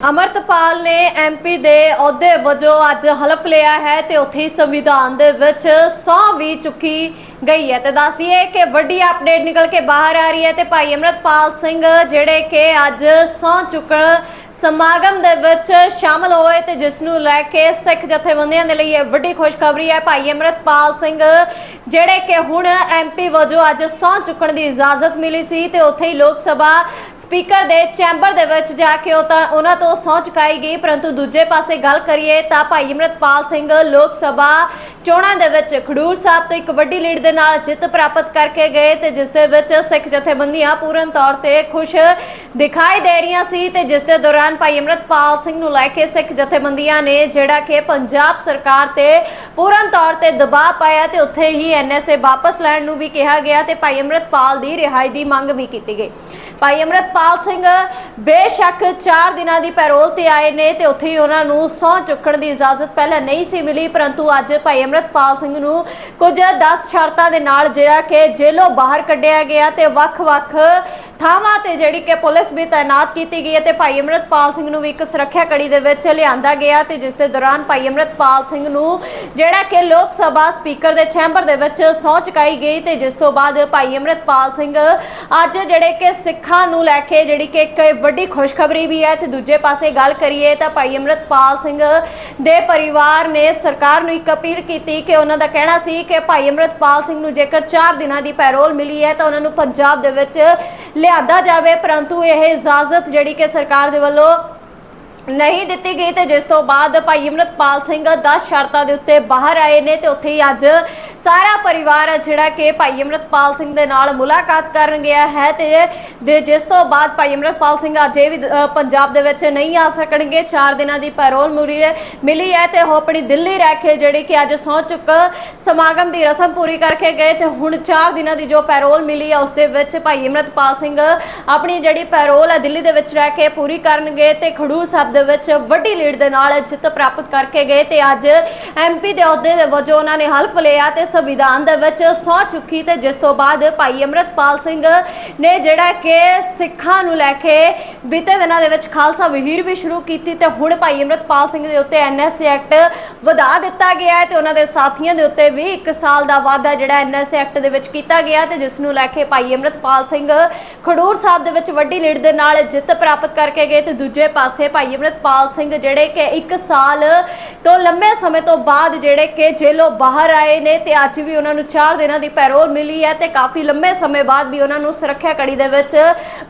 ਅਮਰਤਪਾਲ ਨੇ ਐਮਪੀ ਦੇ ਅਹੁਦੇ ਵਜੋਂ ਅੱਜ ਹਲਫ ਲਿਆ ਹੈ ਤੇ ਉੱਥੇ ਹੀ ਸੰਵਿਧਾਨ ਦੇ ਵਿੱਚ ਸਹੁੰ ਵੀ ਚੁੱਕੀ ਗਈ ਹੈ। ਤੇ ਦੱਸਦੀ ਹੈ ਕਿ ਵੱਡੀ ਅਪਡੇਟ ਨਿਕਲ ਕੇ ਬਾਹਰ ਆ ਰਹੀ ਹੈ ਤੇ ਭਾਈ ਅਮਰਤਪਾਲ ਸਿੰਘ ਜਿਹੜੇ ਕਿ ਅੱਜ ਸਹੁੰ ਚੁੱਕਣ ਸਮਾਗਮ ਦੇ ਵਿੱਚ ਸ਼ਾਮਲ ਹੋਏ ਤੇ ਜਿਸ ਨੂੰ ਲੈ ਕੇ ਸਿੱਖ ਜਥੇਬੰਦੀਆਂ ਦੇ ਲਈ ਇਹ ਵੱਡੀ ਖੁਸ਼ਖਬਰੀ ਹੈ। ਭਾਈ ਅਮਰਤਪਾਲ ਸਿੰਘ ਜਿਹੜੇ ਕਿ ਹੁਣ ਐਮਪੀ ਵਜੋਂ ਅੱਜ ਸਹੁੰ ਚੁੱਕਣ ਦੀ ਇਜਾਜ਼ਤ ਮਿਲੀ ਸੀ ਤੇ ਉੱਥੇ ਹੀ ਲੋਕ ਸਭਾ ਸਪੀਕਰ ਦੇ ਚੈਂਬਰ ਦੇ ਵਿੱਚ ਜਾ ਕੇ ਉਹ ਤਾਂ ਉਹਨਾਂ ਤੋਂ ਸਹੁੰ ਚੁਕਾਈ ਗਈ, ਪਰੰਤੂ ਦੂਜੇ ਪਾਸੇ ਗੱਲ ਕਰੀਏ ਤਾਂ ਭਾਈ ਅਮਰਤਪਾਲ ਸਿੰਘ ਲੋਕ ਸਭਾ ਚੋਣਾਂ ਦੇ ਵਿੱਚ ਖਡੂਰ ਸਾਹਿਬ ਤੋਂ ਇੱਕ ਵੱਡੀ ਲੀਡ ਦੇ ਨਾਲ ਜਿੱਤ ਪ੍ਰਾਪਤ ਕਰਕੇ ਗਏ ਤੇ ਜਿਸ ਦੇ ਵਿੱਚ ਸਿੱਖ ਜਥੇਬੰਦੀਆਂ ਪੂਰਨ ਤੌਰ ਤੇ ਖੁਸ਼ ਦਿਖਾਈ ਦੇ ਰਹੀਆਂ ਸੀ ਤੇ ਜਿਸ ਦੇ ਦੌਰਾਨ ਭਾਈ ਅਮਰਤਪਾਲ ਸਿੰਘ ਨੂੰ ਲੈ ਕੇ ਸਿੱਖ ਜਥੇਬੰਦੀਆਂ ਨੇ ਜਿਹੜਾ ਕਿ ਪੰਜਾਬ ਸਰਕਾਰ ਤੇ ਪੂਰਨ ਤੌਰ ਤੇ ਦਬਾਅ ਪਾਇਆ ਤੇ ਉੱਥੇ ਹੀ ਐਨਐਸਏ ਵਾਪਸ ਲੈਣ ਨੂੰ ਵੀ ਕਿਹਾ ਗਿਆ ਤੇ ਭਾਈ ਅਮਰਤਪਾਲ ਦੀ ਰਿਹਾਈ ਦੀ ਮੰਗ ਵੀ ਕੀਤੀ ਗਈ। ਭਾਈ ਅਮਰਤਪਾਲ ਸਿੰਘ ਬੇਸ਼ੱਕ 4 ਦਿਨਾਂ ਦੀ ਪੈਰੋਲ ਤੇ ਆਏ ਨੇ ਤੇ ਉੱਥੇ ਹੀ ਉਹਨਾਂ ਨੂੰ ਸਹੁੰ ਚੁੱਕਣ ਦੀ ਇਜਾਜ਼ਤ ਪਹਿਲਾਂ ਨਹੀਂ ਸੀ ਮਿਲੀ, ਪਰੰਤੂ ਅੱਜ ਭਾਈ ਅਮਰਤਪਾਲ ਸਿੰਘ ਨੂੰ ਕੁਝ 10 ਸ਼ਰਤਾਂ ਦੇ ਨਾਲ ਜਿਹੜਾ ਕਿ ਜੇਲ੍ਹੋਂ ਬਾਹਰ ਕੱਢਿਆ ਗਿਆ ਤੇ ਵੱਖ-ਵੱਖ ਥਾਵਾਂ ਤੇ ਜਿਹੜੀ ਕਿ ਪੁਲਿਸ ਵੀ ਤਾਇਨਾਤ ਕੀਤੀ ਗਈ ਹੈ ਤੇ ਭਾਈ ਅਮਰਤਪਾਲ ਸਿੰਘ ਨੂੰ ਵੀ ਇੱਕ ਸੁਰੱਖਿਆ ਕੜੀ ਦੇ ਵਿੱਚ ਲਿਆਂਦਾ ਗਿਆ ਤੇ ਜਿਸ ਦੇ ਦੌਰਾਨ ਭਾਈ ਅਮਰਤਪਾਲ ਸਿੰਘ ਨੂੰ ਜਿਹੜਾ ਕਿ ਲੋਕ ਸਭਾ ਸਪੀਕਰ ਦੇ ਚੈਂਬਰ ਦੇ ਵਿੱਚ ਸਹੁੰ ਚੁਕਾਈ ਗਈ ਤੇ ਜਿਸ ਤੋਂ ਬਾਅਦ ਭਾਈ ਅਮਰਤਪਾਲ ਸਿੰਘ ਅੱਜ ਜਿਹੜੇ ਕਿ ਸਿੱਖਾਂ ਨੂੰ ਲੈ ਕੇ ਜਿਹੜੀ ਕਿ ਇੱਕ ਵੱਡੀ ਖੁਸ਼ਖਬਰੀ ਵੀ ਹੈ ਤੇ ਦੂਜੇ ਪਾਸੇ ਗੱਲ ਕਰੀਏ ਤਾਂ ਭਾਈ ਅਮਰਤਪਾਲ ਸਿੰਘ ਦੇ ਪਰਿਵਾਰ ਨੇ ਸਰਕਾਰ ਨੂੰ ਇੱਕ ਅਪੀਲ ਕੀਤੀ ਕਿ ਉਹਨਾਂ ਦਾ ਕਹਿਣਾ ਸੀ ਕਿ ਭਾਈ ਅਮਰਤਪਾਲ ਸਿੰਘ ਨੂੰ ਜੇਕਰ 4 ਦਿਨਾਂ ਦੀ ਪੈਰੋਲ ਮਿਲੀ ਹੈ ਤਾਂ ਉਹਨਾਂ ਨੂੰ ਪੰਜਾਬ ਦੇ ਵਿੱਚ ਲਿਆਂਦਾ ਜਾਵੇ, ਪਰੰਤੂ ਇਹ ਇਜਾਜ਼ਤ ਜਿਹੜੀ ਕਿ ਸਰਕਾਰ ਦੇ ਵੱਲੋਂ ਨਹੀਂ ਦਿੱਤੀ ਗਈ ਤੇ ਜਿਸ ਤੋਂ ਬਾਅਦ ਭਾਈ ਅਮਰਤਪਾਲ ਸਿੰਘ 10 ਸ਼ਰਤਾਂ ਦੇ ਉੱਤੇ ਬਾਹਰ ਆਏ ਨੇ ਤੇ ਉੱਥੇ ਹੀ ਅੱਜ ਸਾਰਾ ਪਰਿਵਾਰ ਹੈ ਜਿਹੜਾ ਕਿ ਭਾਈ ਅਮਰਤਪਾਲ ਸਿੰਘ ਦੇ ਨਾਲ ਮੁਲਾਕਾਤ ਕਰਨ ਗਿਆ ਹੈ ਤੇ ਜਿਸ ਤੋਂ ਬਾਅਦ ਭਾਈ ਅਮਰਤਪਾਲ ਸਿੰਘ ਅਜੇ ਵੀ ਪੰਜਾਬ ਦੇ ਵਿੱਚ ਨਹੀਂ ਆ ਸਕਣਗੇ। 4 ਦਿਨਾਂ ਦੀ ਪੈਰੋਲ ਮੁਰੀ ਮਿਲੀ ਹੈ ਤੇ ਉਹ ਆਪਣੀ ਦਿੱਲੀ ਰਹਿ ਕੇ ਜਿਹੜੀ ਕਿ ਅੱਜ ਸਹੁੰ ਚੁੱਕ ਸਮਾਗਮ ਦੀ ਰਸਮ ਪੂਰੀ ਕਰਕੇ ਗਏ ਤੇ ਹੁਣ 4 ਦਿਨਾਂ ਦੀ ਜੋ ਪੈਰੋਲ ਮਿਲੀ ਹੈ ਉਸ ਦੇ ਵਿੱਚ ਭਾਈ ਅਮਰਤਪਾਲ ਸਿੰਘ ਆਪਣੀ ਜਿਹੜੀ ਪੈਰੋਲ ਹੈ ਦਿੱਲੀ ਦੇ ਵਿੱਚ ਰਹਿ ਕੇ ਪੂਰੀ ਕਰਨਗੇ ਤੇ ਖਡੂਰ ਸਾਹਿਬ ਦੇ ਵਿੱਚ ਵੱਡੀ ਲੀਡ ਦੇ ਨਾਲ ਜਿੱਤ ਪ੍ਰਾਪਤ ਕਰਕੇ ਗਏ ਤੇ ਅੱਜ ਐਮਪੀ ਦੇ ਅਹੁਦੇ ਦੇ ਵਜੋਂ ਉਹਨਾਂ ਨੇ ਹਲਫ ਲਿਆ ਤੇ ਸੰਵਿਧਾਨ ਦੇ ਵਿੱਚ ਸਹੁੰ ਚੁੱਕੀ ਤੇ ਜਿਸ ਤੋਂ ਬਾਅਦ ਭਾਈ ਅਮਰਤਪਾਲ ਸਿੰਘ ਨੇ ਜਿਹੜਾ ਕਿ ਸਿੱਖਾਂ ਨੂੰ ਲੈ ਕੇ ਬੀਤੇ ਦਿਨਾਂ ਦੇ ਵਿੱਚ ਖਾਲਸਾ ਵਹੀਰ ਵੀ ਸ਼ੁਰੂ ਕੀਤੀ ਤੇ ਹੁਣ ਭਾਈ ਅਮਰਤਪਾਲ ਸਿੰਘ ਦੇ ਉੱਤੇ ਐਨਐਸਏ ਐਕਟ ਵਧਾ ਦਿੱਤਾ ਗਿਆ ਹੈ ਤੇ ਉਹਨਾਂ ਦੇ ਸਾਥੀਆਂ ਦੇ ਉੱਤੇ ਵੀ 1 ਸਾਲ ਦਾ ਵਾਅਦਾ ਜਿਹੜਾ ਐਨਐਸਏ ਐਕਟ ਦੇ ਵਿੱਚ ਕੀਤਾ ਗਿਆ ਤੇ ਜਿਸ ਨੂੰ ਲੈ ਕੇ ਭਾਈ ਅਮਰਤਪਾਲ ਸਿੰਘ ਖਡੂਰ ਸਾਹਿਬ ਦੇ ਵਿੱਚ ਵੱਡੀ ਲੀਡ ਦੇ ਨਾਲ ਜਿੱਤ ਪ੍ਰਾਪਤ ਕਰਕੇ ਗਏ ਤੇ ਦੂਜੇ ਪਾਸੇ ਭਾਈ ਅਮਰਤਪਾਲ ਸਿੰਘ ਜਿਹੜੇ ਕਿ 1 ਸਾਲ ਤੋਂ ਲੰਮੇ ਸਮੇਂ ਤੋਂ ਬਾਅਦ ਜਿਹੜੇ ਕਿ ਜੇਲੋਂ ਬਾਹਰ ਆਏ ਨੇ ਤੇ ਅੱਜ ਵੀ ਉਹਨਾਂ ਨੂੰ 4 ਦਿਨਾਂ ਦੀ ਪੈਰੋਲ ਮਿਲੀ ਹੈ ਤੇ ਕਾਫੀ ਲੰਮੇ ਸਮੇਂ ਬਾਅਦ ਵੀ ਉਹਨਾਂ ਨੂੰ ਸੁਰੱਖਿਆ ਕੜੀ ਦੇ ਵਿੱਚ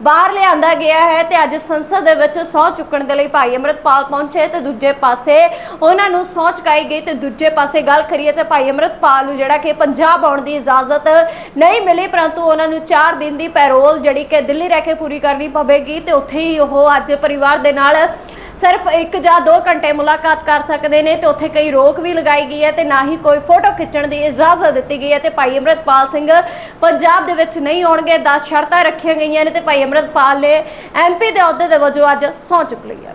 ਬਾਹਰ ਲਿਆਂਦਾ ਗਿਆ ਹੈ ਤੇ ਅੱਜ ਸੰਸਦ ਦੇ ਵਿੱਚ ਸਹੁੰ ਚੁੱਕਣ ਦੇ ਲਈ ਭਾਈ ਅਮਰਤਪਾਲ ਪਹੁੰਚੇ ਤੇ ਦੂਜੇ ਪਾਸੇ ਉਹਨਾਂ ਨੂੰ ਸਹੁੰ ਚੁਕਾਈ ਗਈ ਤੇ ਦੂਜੇ ਪਾਸੇ ਗੱਲ ਕਰੀਏ ਤੇ ਭਾਈ ਅਮਰਤਪਾਲ ਨੂੰ ਜਿਹੜਾ ਕਿ ਪੰਜਾਬ ਆਉਣ ਦੀ ਇਜਾਜ਼ਤ ਨਹੀਂ ਮਿਲੀ, ਪਰੰਤੂ ਉਹਨਾਂ ਨੂੰ 4 ਦਿਨ ਦੀ ਪੈਰੋਲ ਜਿਹੜੀ ਕਿ ਦਿੱਲੀ ਰਹਿ ਕੇ ਪੂਰੀ ਕਰਨੀ ਪਵੇਗੀ ਤੇ ਉੱਥੇ ਹੀ ਉਹ ਅੱਜ ਪਰਿਵਾਰ ਦੇ ਨਾਲ ਸਿਰਫ 1 ਜਾਂ 2 ਘੰਟੇ ਮੁਲਾਕਾਤ ਕਰ ਸਕਦੇ ਨੇ ਤੇ ਉੱਥੇ ਕਈ ਰੋਕ ਵੀ ਲਗਾਈ ਗਈ ਹੈ ਤੇ ਨਾ ਹੀ ਕੋਈ ਫੋਟੋ ਖਿੱਚਣ ਦੀ ਇਜਾਜ਼ਤ ਦਿੱਤੀ ਗਈ ਹੈ ਤੇ ਭਾਈ ਅਮਰਤਪਾਲ ਸਿੰਘ ਪੰਜਾਬ ਦੇ ਵਿੱਚ ਨਹੀਂ ਆਉਣਗੇ 10 ਸ਼ਰਤਾਂ ਰੱਖੀਆਂ ਗਈਆਂ ਨੇ ਤੇ ਭਾਈ ਅਮਰਤਪਾਲ ਨੇ ਐਮਪੀ ਦੇ ਅਹੁਦੇ ਦੇ ਵਜੋਂ ਅੱਜ ਸਹੁੰ ਚੁੱਕ ਲਈ ਹੈ।